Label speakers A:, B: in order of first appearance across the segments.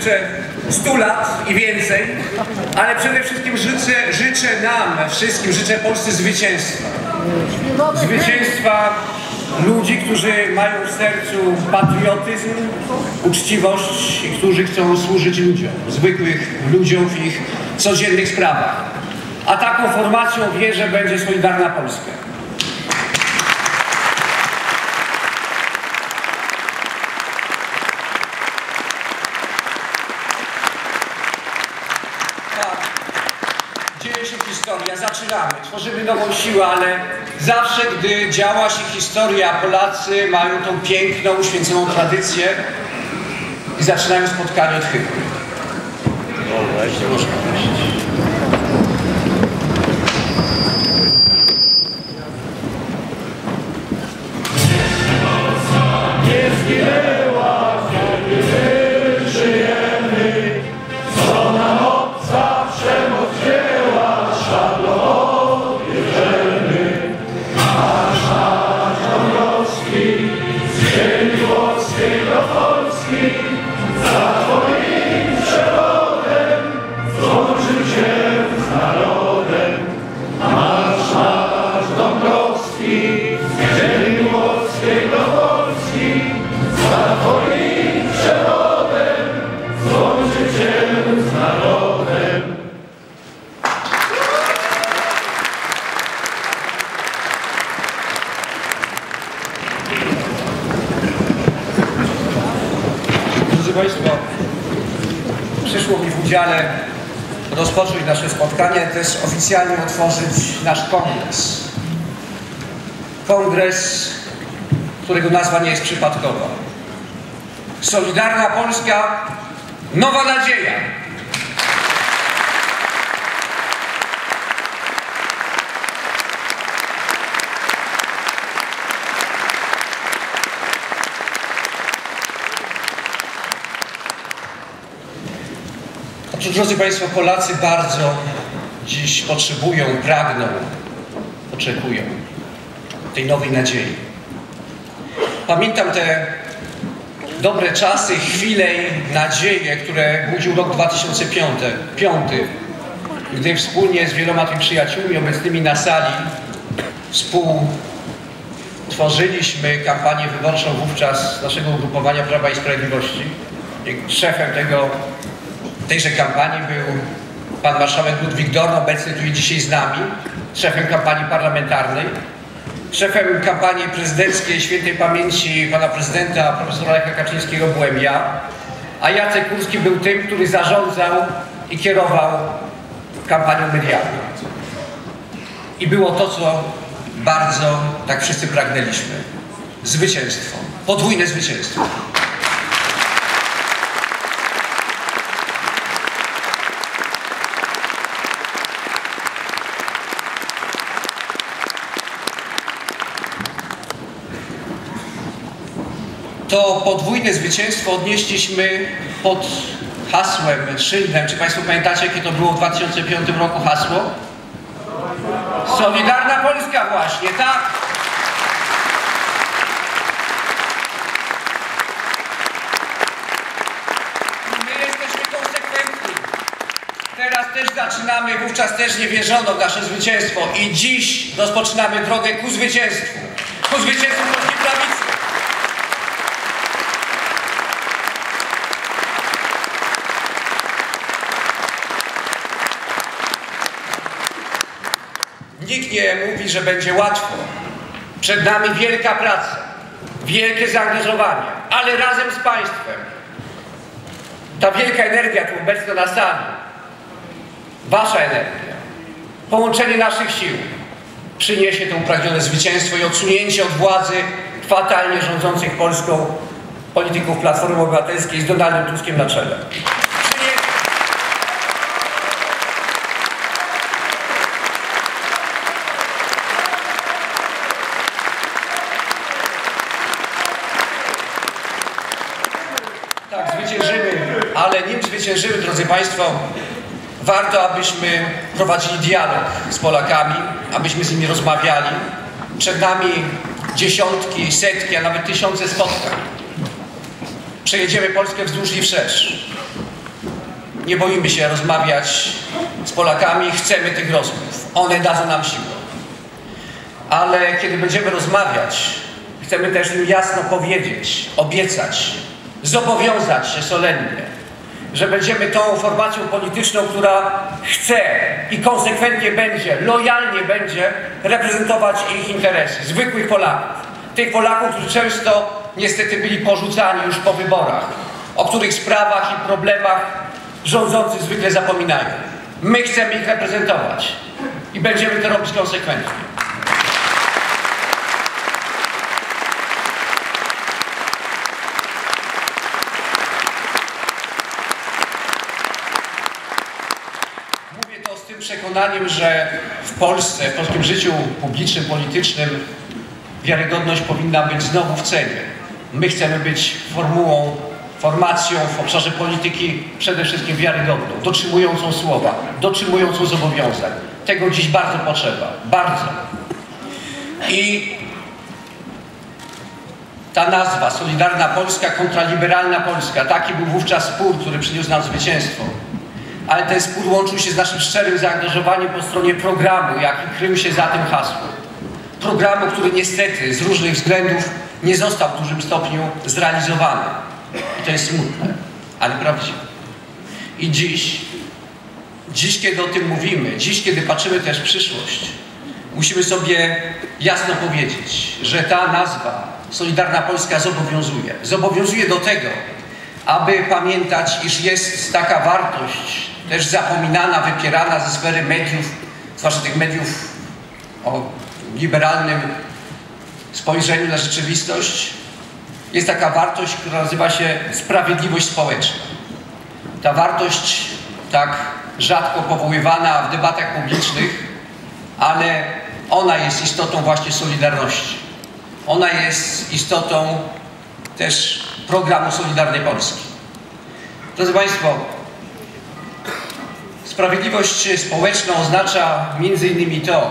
A: Życzę 100 lat i więcej, ale przede wszystkim życzę, życzę nam wszystkim, życzę Polsce zwycięstwa. Zwycięstwa ludzi, którzy mają w sercu patriotyzm, uczciwość i którzy chcą służyć ludziom, zwykłych ludziom w ich codziennych sprawach. A taką formacją wierzę będzie Solidarna Polska. Tak. Dzieje się historia, zaczynamy, tworzymy nową siłę, ale zawsze, gdy działa się historia, Polacy mają tą piękną, uświęconą tradycję i zaczynają spotkanie od chybu. Drodzy Państwo, przyszło mi w udziale rozpocząć nasze spotkanie, też oficjalnie otworzyć nasz kongres. Kongres, którego nazwa nie jest przypadkowa. Solidarna Polska, nowa nadzieja. Otóż, drodzy Państwo, Polacy bardzo dziś potrzebują, pragną, oczekują tej nowej nadziei. Pamiętam te dobre czasy, chwile i nadzieje, które budził rok 2005, piąty, gdy wspólnie z wieloma tymi przyjaciółmi obecnymi na sali współtworzyliśmy kampanię wyborczą wówczas naszego ugrupowania Prawa i Sprawiedliwości. Szefem tego tejże kampanii był pan marszałek Ludwik Dorn, obecny tu i dzisiaj z nami, szefem kampanii parlamentarnej, szefem kampanii prezydenckiej świętej pamięci pana prezydenta profesora Lecha Kaczyńskiego byłem ja, a Jacek Kurski był tym, który zarządzał i kierował kampanią medialną. I było to, co bardzo tak wszyscy pragnęliśmy. Zwycięstwo. Podwójne zwycięstwo. to podwójne zwycięstwo odnieśliśmy pod hasłem, szyldem. Czy Państwo pamiętacie, jakie to było w 2005 roku hasło? Solidarna Polska właśnie, tak? My jesteśmy konsekwentni. Teraz też zaczynamy, wówczas też nie wierzono w nasze zwycięstwo i dziś rozpoczynamy drogę ku zwycięstwu. Ku zwycięstwu Nie mówi, że będzie łatwo. Przed nami wielka praca, wielkie zaangażowanie, ale razem z Państwem. Ta wielka energia tu obecna na sali, Wasza energia, połączenie naszych sił przyniesie to upragnione zwycięstwo i odsunięcie od władzy fatalnie rządzących Polską polityków Platformy Obywatelskiej z Donaldem Tuskiem na czele. Przyniesie Tak, zwyciężymy, ale nim zwyciężymy, drodzy Państwo, warto, abyśmy prowadzili dialog z Polakami, abyśmy z nimi rozmawiali. Przed nami dziesiątki, setki, a nawet tysiące spotkań. Przejedziemy Polskę wzdłuż i wszerz. Nie boimy się rozmawiać z Polakami, chcemy tych rozmów. One dadzą nam siłę. Ale kiedy będziemy rozmawiać, chcemy też im jasno powiedzieć, obiecać, zobowiązać się solennie, że będziemy tą formacją polityczną, która chce i konsekwentnie będzie, lojalnie będzie reprezentować ich interesy, zwykłych Polaków. Tych Polaków, którzy często niestety byli porzucani już po wyborach, o których sprawach i problemach rządzący zwykle zapominają. My chcemy ich reprezentować i będziemy to robić konsekwentnie. Mówię to z tym przekonaniem, że w Polsce, w polskim życiu publicznym, politycznym wiarygodność powinna być znowu w cenie. My chcemy być formułą, formacją w obszarze polityki przede wszystkim wiarygodną, dotrzymującą słowa, dotrzymującą zobowiązań. Tego dziś bardzo potrzeba, bardzo. I ta nazwa, Solidarna Polska kontra Liberalna Polska, taki był wówczas spór, który przyniósł nam zwycięstwo. Ale ten spór łączył się z naszym szczerym zaangażowaniem po stronie programu, jaki krył się za tym hasłem. Programu, który niestety z różnych względów nie został w dużym stopniu zrealizowany. I to jest smutne, ale prawdziwe. I dziś, dziś kiedy o tym mówimy, dziś kiedy patrzymy też w przyszłość, musimy sobie jasno powiedzieć, że ta nazwa Solidarna Polska zobowiązuje. Zobowiązuje do tego, aby pamiętać, iż jest taka wartość, też zapominana, wypierana ze sfery mediów, zwłaszcza tych mediów o liberalnym spojrzeniu na rzeczywistość, jest taka wartość, która nazywa się sprawiedliwość społeczna. Ta wartość tak rzadko powoływana w debatach publicznych, ale ona jest istotą właśnie Solidarności. Ona jest istotą też programu Solidarnej Polski. Drodzy Państwo, sprawiedliwość społeczna oznacza innymi to,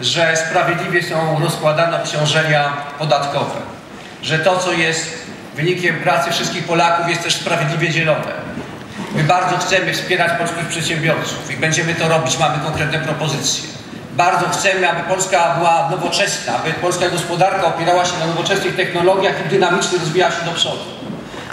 A: że sprawiedliwie są rozkładane obciążenia podatkowe, że to, co jest wynikiem pracy wszystkich Polaków, jest też sprawiedliwie dzielone. My bardzo chcemy wspierać polskich przedsiębiorców i będziemy to robić, mamy konkretne propozycje. Bardzo chcemy, aby Polska była nowoczesna, aby polska gospodarka opierała się na nowoczesnych technologiach i dynamicznie rozwijała się do przodu.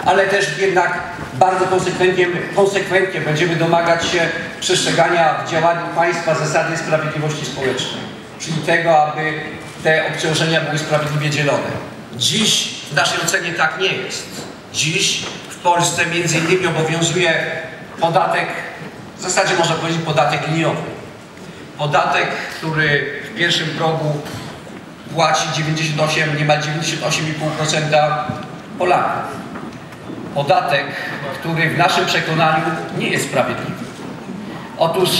A: Ale też jednak bardzo konsekwentnie, konsekwentnie będziemy domagać się przestrzegania w działaniu państwa zasady sprawiedliwości społecznej. Czyli tego, aby te obciążenia były sprawiedliwie dzielone. Dziś w naszej ocenie tak nie jest. Dziś w Polsce między innymi obowiązuje podatek, w zasadzie można powiedzieć podatek liniowy. Podatek, który w pierwszym progu płaci 98, niemal 98,5% Polaków. Podatek, który w naszym przekonaniu nie jest sprawiedliwy. Otóż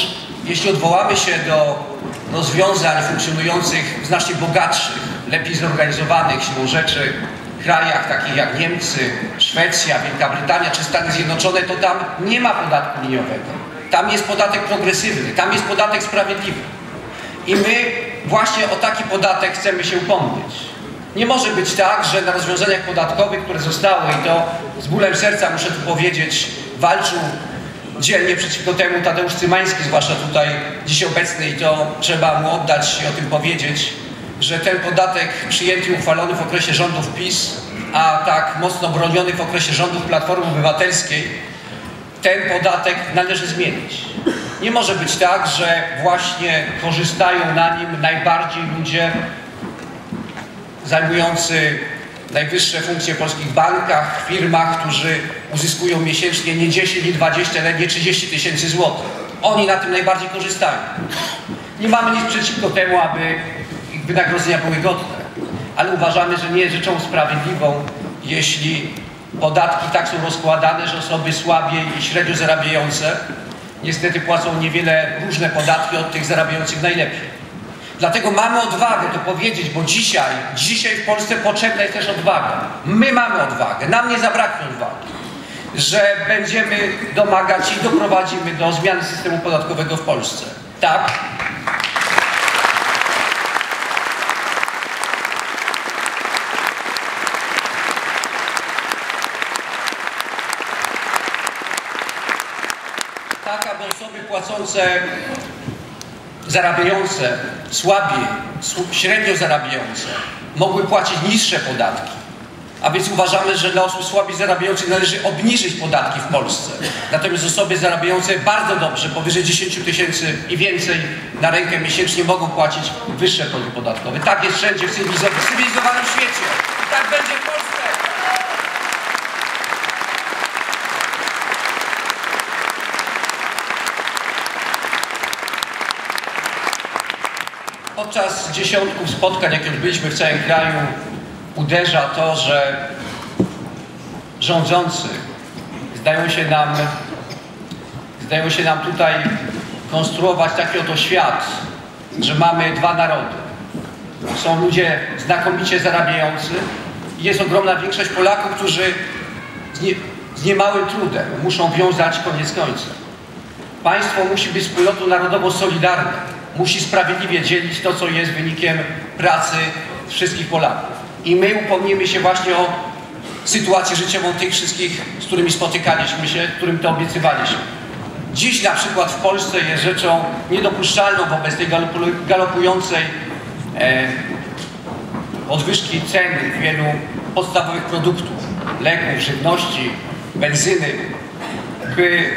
A: jeśli odwołamy się do rozwiązań funkcjonujących w znacznie bogatszych, lepiej zorganizowanych siłą rzeczy krajach takich jak Niemcy, Szwecja, Wielka Brytania czy Stany Zjednoczone, to tam nie ma podatku liniowego. Tam jest podatek progresywny, tam jest podatek sprawiedliwy. I my właśnie o taki podatek chcemy się upomnieć. Nie może być tak, że na rozwiązaniach podatkowych, które zostały, i to z bólem serca muszę tu powiedzieć, walczył dzielnie przeciwko temu Tadeusz Cymański, zwłaszcza tutaj dziś obecny i to trzeba mu oddać i o tym powiedzieć, że ten podatek przyjęty i uchwalony w okresie rządów PiS, a tak mocno broniony w okresie rządów Platformy Obywatelskiej, ten podatek należy zmienić. Nie może być tak, że właśnie korzystają na nim najbardziej ludzie zajmujący najwyższe funkcje w polskich bankach, firmach, którzy uzyskują miesięcznie nie 10, nie 20, ale nie 30 tysięcy złotych. Oni na tym najbardziej korzystają. Nie mamy nic przeciwko temu, aby ich wynagrodzenia były godne, ale uważamy, że nie jest rzeczą sprawiedliwą, jeśli podatki tak są rozkładane, że osoby słabiej i średnio zarabiające niestety płacą niewiele różne podatki od tych zarabiających najlepiej. Dlatego mamy odwagę to powiedzieć, bo dzisiaj, dzisiaj w Polsce potrzebna jest też odwaga. My mamy odwagę, nam nie zabraknie odwagi, że będziemy domagać i doprowadzimy do zmiany systemu podatkowego w Polsce. Tak? Tak, aby osoby płacące zarabiające słabiej, sł- średnio zarabiające mogły płacić niższe podatki. A więc uważamy, że dla osób słabiej zarabiających należy obniżyć podatki w Polsce. Natomiast osoby zarabiające bardzo dobrze, powyżej 10 tysięcy i więcej na rękę miesięcznie mogą płacić wyższe kwoty podatkowe. Tak jest wszędzie w cywilizowanym świecie. I tak będzie w Polsce. Podczas dziesiątków spotkań, jakie odbyliśmy w całym kraju, uderza to, że rządzący zdają się nam, zdają się nam tutaj konstruować taki oto świat, że mamy dwa narody. Są ludzie znakomicie zarabiający i jest ogromna większość Polaków, którzy z, nie, z niemałym trudem muszą wiązać koniec końcem. Państwo musi być wspólnotą narodowo solidarną. Musi sprawiedliwie dzielić to, co jest wynikiem pracy wszystkich Polaków. I my upomnimy się właśnie o sytuację życiową tych wszystkich, z którymi spotykaliśmy się, którym to obiecywaliśmy. Dziś na przykład w Polsce jest rzeczą niedopuszczalną wobec tej galopu- galopującej e, podwyżki cen wielu podstawowych produktów, leków, żywności, benzyny, by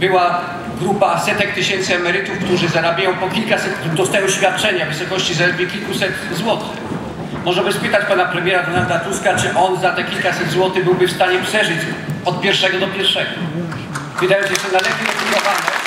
A: była grupa setek tysięcy emerytów, którzy zarabiają po kilkaset, dostają świadczenia w wysokości zaledwie kilkuset złotych. Można by spytać pana premiera Donalda Tuska, czy on za te kilkaset złotych byłby w stanie przeżyć od pierwszego do pierwszego. Wydają się, że na lepiej ufundowane